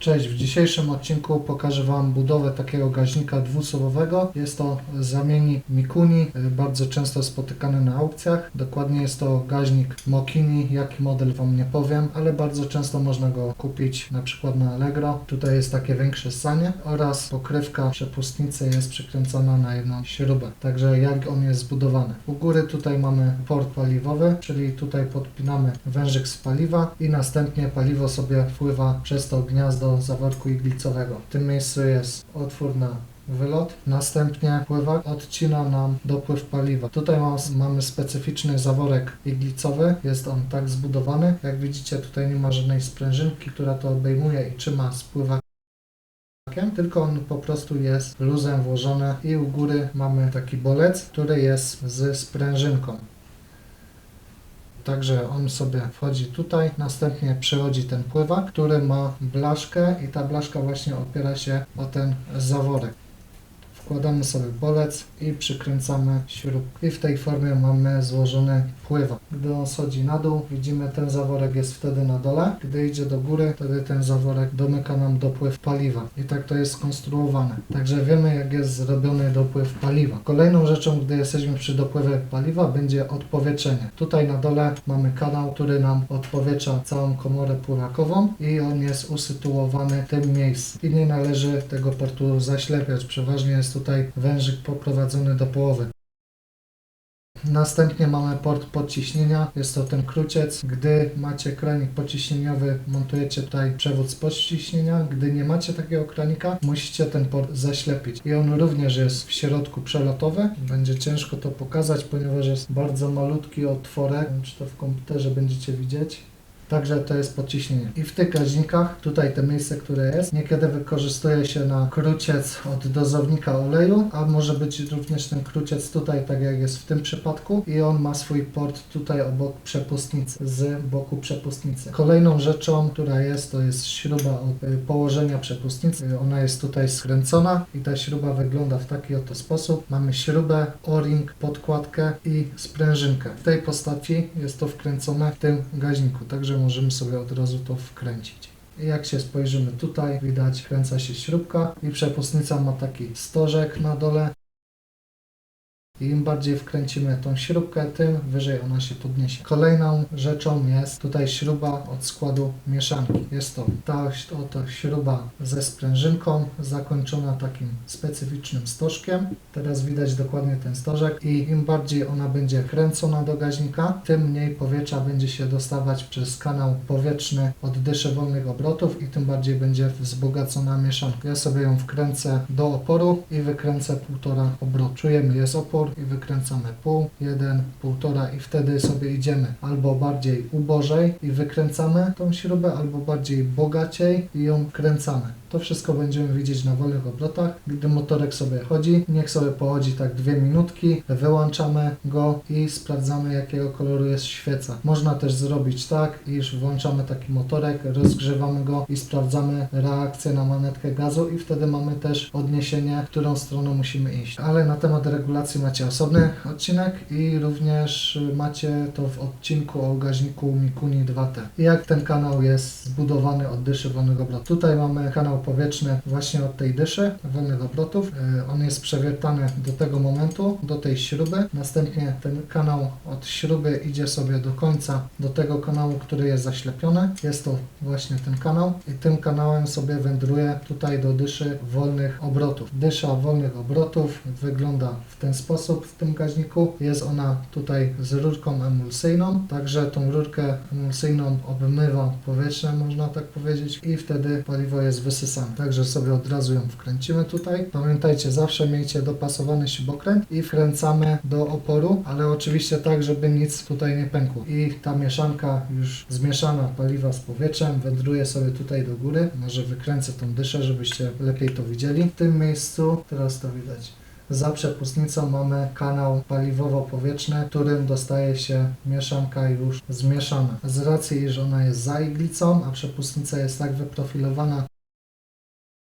Cześć, w dzisiejszym odcinku pokażę Wam budowę takiego gaźnika dwusobowego. Jest to zamiennik Mikuni, y, bardzo często spotykany na aukcjach. Dokładnie jest to gaźnik Mokini, jaki model Wam nie powiem, ale bardzo często można go kupić na przykład na Allegro. Tutaj jest takie większe sanie oraz pokrywka przepustnicy jest przykręcona na jedną śrubę. Także jak on jest zbudowany. U góry tutaj mamy port paliwowy, czyli tutaj podpinamy wężyk z paliwa i następnie paliwo sobie wpływa przez to gniazdo zaworku iglicowego. W tym miejscu jest otwór na wylot, następnie pływak odcina nam dopływ paliwa. Tutaj mam, mamy specyficzny zaworek iglicowy, jest on tak zbudowany. Jak widzicie tutaj nie ma żadnej sprężynki, która to obejmuje i trzyma z pływakiem, tylko on po prostu jest luzem włożony i u góry mamy taki bolec, który jest z sprężynką. Także on sobie wchodzi tutaj, następnie przechodzi ten pływak, który ma blaszkę i ta blaszka właśnie opiera się o ten zaworek. Wkładamy sobie bolec i przykręcamy śrubkę. I w tej formie mamy złożony pływak. Gdy on schodzi na dół, widzimy ten zaworek jest wtedy na dole. Gdy idzie do góry, wtedy ten zaworek domyka nam dopływ paliwa. I tak to jest skonstruowane. Także wiemy jak jest zrobiony dopływ paliwa. Kolejną rzeczą, gdy jesteśmy przy dopływie paliwa, będzie odpowietrzenie. Tutaj na dole mamy kanał, który nam odpowietrza całą komorę półrakową i on jest usytuowany w tym miejscu. I nie należy tego portu zaślepiać. Przeważnie jest tutaj wężyk poprowadzony do połowy. Następnie mamy port podciśnienia, jest to ten kruciec. Gdy macie kranik podciśnieniowy, montujecie tutaj przewód z podciśnienia. Gdy nie macie takiego kranika, musicie ten port zaślepić. I on również jest w środku przelotowy. Będzie ciężko to pokazać, ponieważ jest bardzo malutki otworek. Nie wiem, czy to w komputerze będziecie widzieć. Także to jest podciśnienie. I w tych gaźnikach, tutaj te miejsce, które jest, niekiedy wykorzystuje się na kruciec od dozownika oleju, a może być również ten kruciec tutaj, tak jak jest w tym przypadku. I on ma swój port tutaj obok przepustnicy, z boku przepustnicy. Kolejną rzeczą, która jest, to jest śruba od y, położenia przepustnicy. Ona jest tutaj skręcona i ta śruba wygląda w taki oto sposób. Mamy śrubę, o-ring, podkładkę i sprężynkę. W tej postaci jest to wkręcone w tym gaźniku, także możemy sobie od razu to wkręcić. Jak się spojrzymy tutaj, widać kręca się śrubka i przepustnica ma taki stożek na dole. I im bardziej wkręcimy tą śrubkę, tym wyżej ona się podniesie. Kolejną rzeczą jest tutaj śruba od składu mieszanki. Jest to ta oto śruba ze sprężynką, zakończona takim specyficznym stożkiem. Teraz widać dokładnie ten stożek i im bardziej ona będzie kręcona do gaźnika, tym mniej powietrza będzie się dostawać przez kanał powietrzny od dyszy wolnych obrotów i tym bardziej będzie wzbogacona mieszanka. Ja sobie ją wkręcę do oporu i wykręcę półtora obrotu. Czujemy, jest opór i wykręcamy pół, jeden, półtora i wtedy sobie idziemy albo bardziej ubożej i wykręcamy tą śrubę, albo bardziej bogaciej i ją kręcamy. To wszystko będziemy widzieć na wolnych obrotach. Gdy motorek sobie chodzi, niech sobie pochodzi tak dwie minutki, wyłączamy go i sprawdzamy jakiego koloru jest świeca. Można też zrobić tak, iż włączamy taki motorek, rozgrzewamy go i sprawdzamy reakcję na manetkę gazu i wtedy mamy też odniesienie, którą stronę musimy iść. Ale na temat regulacji macie osobny odcinek i również macie to w odcinku o gaźniku Mikuni 2T. I jak ten kanał jest zbudowany od dyszy wolnych obrotów. Tutaj mamy kanał powietrzny właśnie od tej dyszy wolnych obrotów. Y, On jest przewiertany do tego momentu, do tej śruby. Następnie ten kanał od śruby idzie sobie do końca, do tego kanału, który jest zaślepiony. Jest to właśnie ten kanał i tym kanałem sobie wędruje tutaj do dyszy wolnych obrotów. Dysza wolnych obrotów wygląda w ten sposób w tym gaźniku. Jest ona tutaj z rurką emulsyjną, także tą rurkę emulsyjną obmywa powietrze, można tak powiedzieć, i wtedy paliwo jest wysysane. Także sobie od razu ją wkręcimy tutaj. Pamiętajcie, zawsze miejcie dopasowany śrubokręt i wkręcamy do oporu, ale oczywiście tak, żeby nic tutaj nie pękło. I ta mieszanka już zmieszana paliwa z powietrzem wędruje sobie tutaj do góry. Może wykręcę tą dyszę, żebyście lepiej to widzieli. W tym miejscu, teraz to widać. Za przepustnicą mamy kanał paliwowo-powietrzny, którym dostaje się mieszanka już zmieszana. Z racji, iż ona jest za iglicą, a przepustnica jest tak wyprofilowana,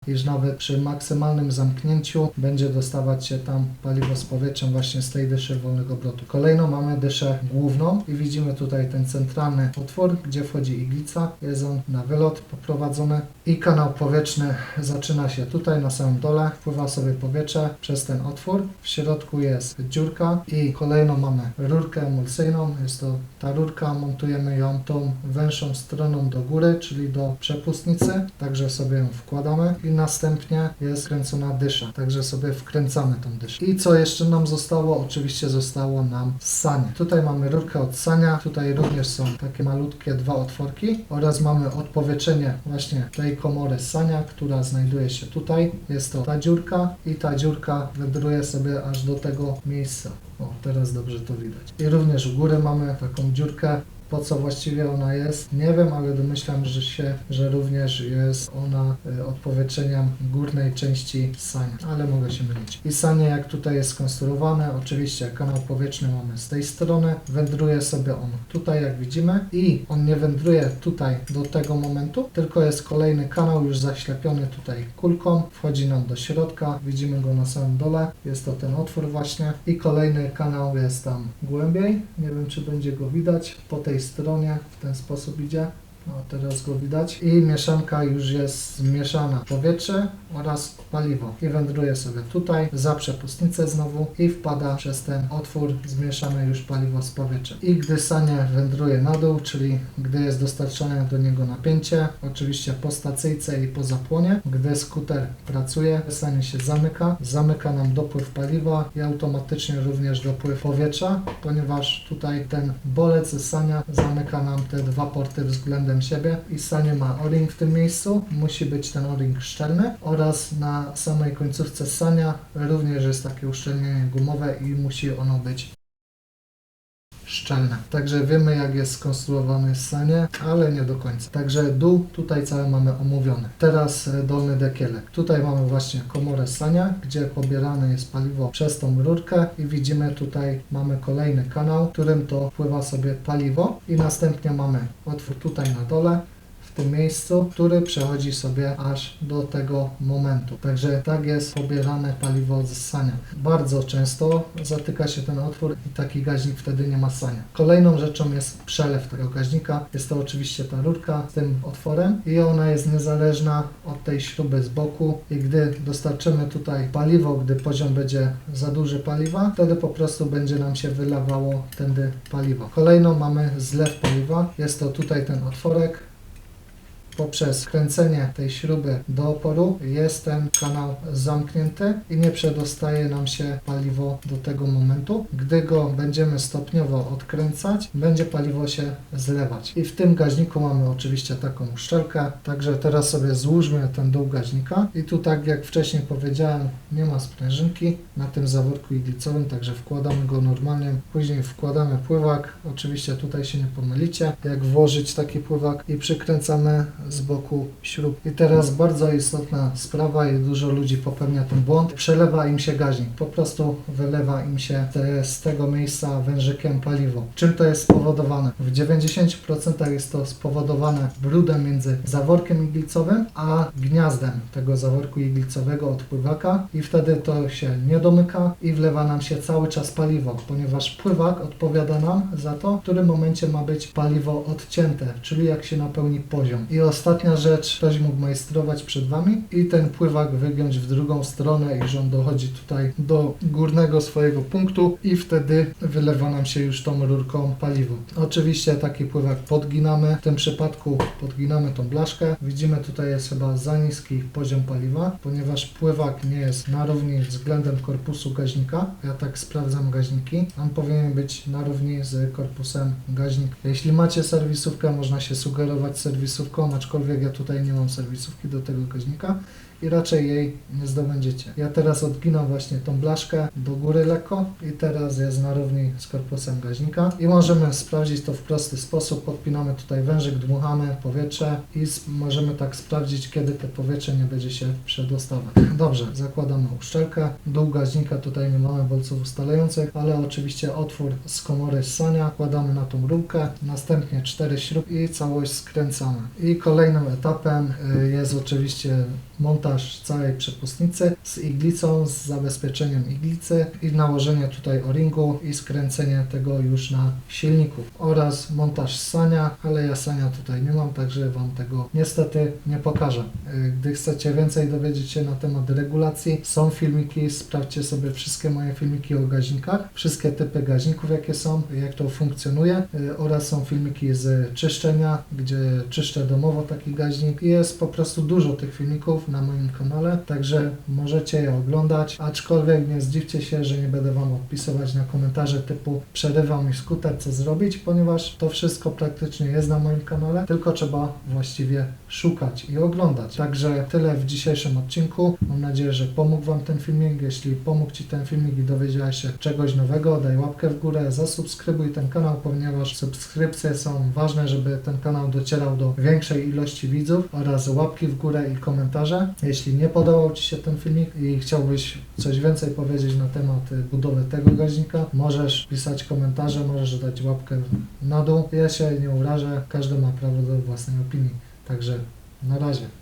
iż nawet przy maksymalnym zamknięciu będzie dostawać się tam paliwo z powietrzem właśnie z tej dyszy wolnego obrotu. Kolejną mamy dyszę główną i widzimy tutaj ten centralny otwór, gdzie wchodzi iglica. Jest on na wylot poprowadzony i kanał powietrzny zaczyna się tutaj na samym dole. Wpływa sobie powietrze przez ten otwór. W środku jest dziurka i kolejną mamy rurkę emulsyjną. Jest to ta rurka, montujemy ją tą węższą stroną do góry, czyli do przepustnicy. Także sobie ją wkładamy i następnie jest kręcona dysza. Także sobie wkręcamy tą dyszę. I co jeszcze nam zostało? Oczywiście zostało nam sanie. Tutaj mamy rurkę od sania. Tutaj również są takie malutkie dwa otworki oraz mamy odpowietrzenie właśnie tej komory sania, która znajduje się tutaj. Jest to ta dziurka i ta dziurka wędruje sobie aż do tego miejsca. O, teraz dobrze to widać. I również u góry mamy taką dziurkę. Po co właściwie ona jest? Nie wiem, ale domyślam, że się, że również jest ona y, odpowietrzeniem górnej części sania, ale mogę się mylić. I sanie jak tutaj jest skonstruowane, oczywiście kanał powietrzny mamy z tej strony, wędruje sobie on tutaj jak widzimy. I on nie wędruje tutaj do tego momentu, tylko jest kolejny kanał już zaślepiony tutaj kulką, wchodzi nam do środka, widzimy go na samym dole, jest to ten otwór właśnie. I kolejny kanał jest tam głębiej, nie wiem czy będzie go widać, po tej stronie w ten sposób idzie. No, teraz go widać. I mieszanka już jest zmieszana. Powietrze oraz paliwo. I wędruje sobie tutaj, za przepustnicę znowu i wpada przez ten otwór zmieszane już paliwo z powietrzem. I gdy sanie wędruje na dół, czyli gdy jest dostarczane do niego napięcie, oczywiście po stacyjce i po zapłonie, gdy skuter pracuje, sanie się zamyka, zamyka nam dopływ paliwa i automatycznie również dopływ powietrza, ponieważ tutaj ten bolec sania zamyka nam te dwa porty względem siebie i sanie ma o-ring w tym miejscu, musi być ten o-ring szczelny. Oraz na samej końcówce sania również jest takie uszczelnienie gumowe i musi ono być szczelne. Także wiemy jak jest skonstruowane sanie, ale nie do końca. Także dół tutaj cały mamy omówiony. Teraz e, dolny dekielek. Tutaj mamy właśnie komorę sania, gdzie pobierane jest paliwo przez tą rurkę i widzimy tutaj mamy kolejny kanał, którym to wpływa sobie paliwo i następnie mamy otwór tutaj na dole, miejscu, który przechodzi sobie aż do tego momentu. Także tak jest pobierane paliwo z sania. Bardzo często zatyka się ten otwór i taki gaźnik wtedy nie ma sania. Kolejną rzeczą jest przelew tego gaźnika. Jest to oczywiście ta rurka z tym otworem i ona jest niezależna od tej śruby z boku i gdy dostarczymy tutaj paliwo, gdy poziom będzie za duży paliwa, wtedy po prostu będzie nam się wylewało tędy paliwo. Kolejną mamy zlew paliwa. Jest to tutaj ten otworek, poprzez kręcenie tej śruby do oporu jest ten kanał zamknięty i nie przedostaje nam się paliwo do tego momentu. Gdy go będziemy stopniowo odkręcać, będzie paliwo się zlewać. I w tym gaźniku mamy oczywiście taką uszczelkę, także teraz sobie złóżmy ten dół gaźnika i tu tak jak wcześniej powiedziałem, nie ma sprężynki na tym zaworku iglicowym, także wkładamy go normalnie, później wkładamy pływak, oczywiście tutaj się nie pomylicie, jak włożyć taki pływak i przykręcamy z boku śrub. I teraz bardzo istotna sprawa i dużo ludzi popełnia ten błąd. Przelewa im się gaźnik. Po prostu wylewa im się te, z tego miejsca wężykiem paliwo. Czym to jest spowodowane? W 90% jest to spowodowane brudem między zaworkiem iglicowym a gniazdem tego zaworku iglicowego od pływaka i wtedy to się nie domyka i wlewa nam się cały czas paliwo, ponieważ pływak odpowiada nam za to, w którym momencie ma być paliwo odcięte, czyli jak się napełni poziom. I ostatnia rzecz, ktoś mógł majstrować przed Wami i ten pływak wygiąć w drugą stronę i on dochodzi tutaj do górnego swojego punktu i wtedy wylewa nam się już tą rurką paliwo. Oczywiście taki pływak podginamy, w tym przypadku podginamy tą blaszkę. Widzimy tutaj jest chyba za niski poziom paliwa, ponieważ pływak nie jest na równi względem korpusu gaźnika. Ja tak sprawdzam gaźniki. On powinien być na równi z korpusem gaźnika. Jeśli macie serwisówkę, można się sugerować serwisówką, aczkolwiek ja tutaj nie mam serwisówki do tego gaźnika i raczej jej nie zdobędziecie. Ja teraz odginam właśnie tą blaszkę do góry lekko i teraz jest na równi z korpusem gaźnika i możemy sprawdzić to w prosty sposób. Podpinamy tutaj wężyk, dmuchamy powietrze i możemy tak sprawdzić, kiedy to powietrze nie będzie się przedostawać. Dobrze, zakładamy uszczelkę. Dół gaźnika tutaj nie mamy bolców ustalających, ale oczywiście otwór z komory ssania kładamy na tą rurkę, następnie cztery śrub i całość skręcamy. I kolejnym etapem y, jest oczywiście montaż całej przepustnicy z iglicą, z zabezpieczeniem iglicy i nałożenie tutaj o-ringu i skręcenie tego już na silniku oraz montaż sania, ale ja sania tutaj nie mam, także Wam tego niestety nie pokażę. Y, Gdy chcecie więcej dowiedzieć się na temat regulacji, są filmiki, sprawdźcie sobie wszystkie moje filmiki o gaźnikach, wszystkie typy gaźników jakie są, jak to funkcjonuje y, oraz są filmiki z czyszczenia, gdzie czyszczę domowo taki gaźnik jest po prostu dużo tych filmików na moim kanale, także możecie je oglądać, aczkolwiek nie zdziwcie się, że nie będę Wam odpisywać na komentarze typu przerywa mi skuter, co zrobić, ponieważ to wszystko praktycznie jest na moim kanale, tylko trzeba właściwie szukać i oglądać. Także tyle w dzisiejszym odcinku. Mam nadzieję, że pomógł Wam ten filmik. Jeśli pomógł Ci ten filmik i dowiedziałeś się czegoś nowego, daj łapkę w górę, zasubskrybuj ten kanał, ponieważ subskrypcje są ważne, żeby ten kanał docierał do większej ilości widzów oraz łapki w górę i komentarze. Jeśli nie podobał Ci się ten filmik i chciałbyś coś więcej powiedzieć na temat y, budowy tego gaźnika, możesz pisać komentarze, możesz dać łapkę na dół. Ja się nie urażę, każdy ma prawo do własnej opinii. Także na razie.